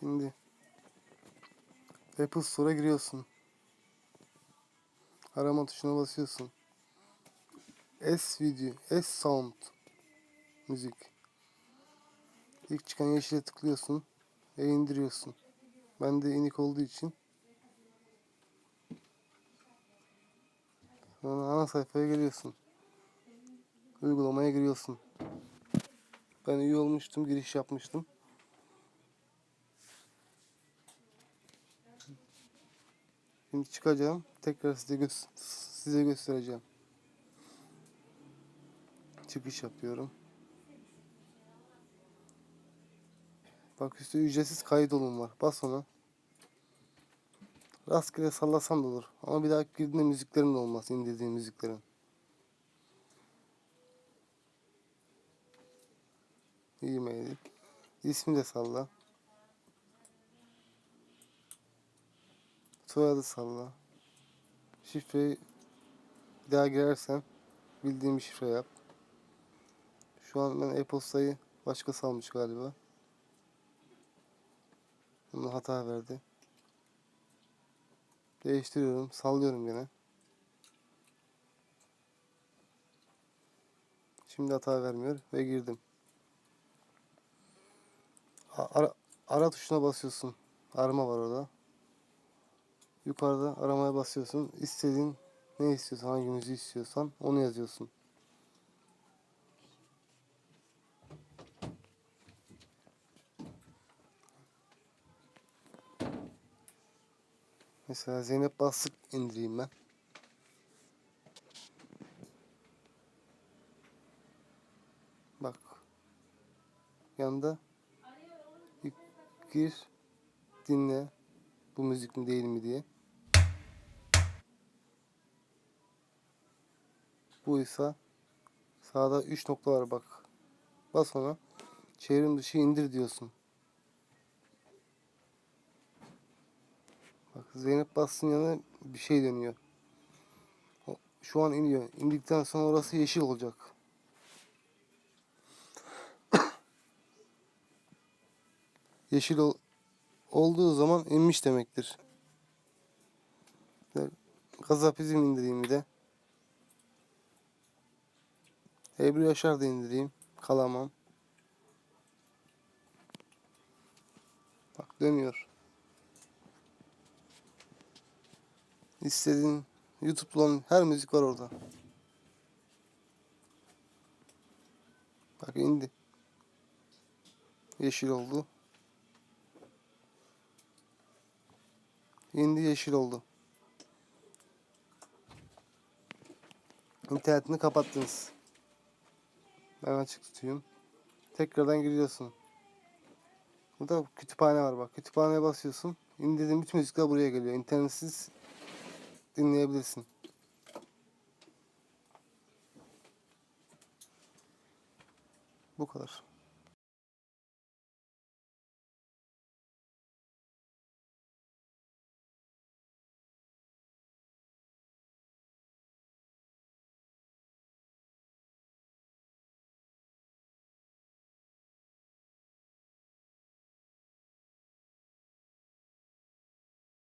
Şimdi Apple Store'a giriyorsun. Arama tuşuna basıyorsun. S Video, S Sound Müzik. İlk çıkan yeşile tıklıyorsun ve indiriyorsun. Ben de inik olduğu için sonra ana sayfaya geliyorsun. Uygulamaya giriyorsun. Ben üye olmuştum, giriş yapmıştım. Şimdi çıkacağım. Tekrar size gö- size göstereceğim. Çıkış yapıyorum. Bak üstte ücretsiz kayıt olun var. Bas ona. Rastgele sallasan da olur. Ama bir daha girdiğinde müziklerin de olmaz. indirdiğin müziklerin. E-mail. İsmi de salla. Soyadı salla. Şifreyi bir daha girersen bildiğim şifre yap. Şu an ben e-postayı başkası almış galiba. Bunu hata verdi. Değiştiriyorum. Sallıyorum gene. Şimdi hata vermiyor ve girdim. Ara, ara tuşuna basıyorsun. Arama var orada. Yukarıda aramaya basıyorsun. İstediğin ne istiyorsan, hangi müziği istiyorsan onu yazıyorsun. Mesela Zeynep Bastık indireyim ben. Bak. Yanında bir gir dinle bu müzik mi değil mi diye. Buysa sağda 3 nokta var bak. Bas ona. Çevrim dışı indir diyorsun. Bak Zeynep Bastın yanına bir şey dönüyor. Şu an iniyor. İndikten sonra orası yeşil olacak. yeşil ol- olduğu zaman inmiş demektir. Gazapizm indireyim bir de. Ebru Yaşar da indireyim. Kalamam. Bak dönüyor. İstediğin YouTube olan her müzik var orada. Bak indi. Yeşil oldu. İndi yeşil oldu. İnternetini kapattınız. Ben açık tutuyorum. Tekrardan giriyorsun. Burada kütüphane var bak. Kütüphaneye basıyorsun. İndirdiğin bütün müzikler buraya geliyor. İnternetsiz dinleyebilirsin. Bu kadar.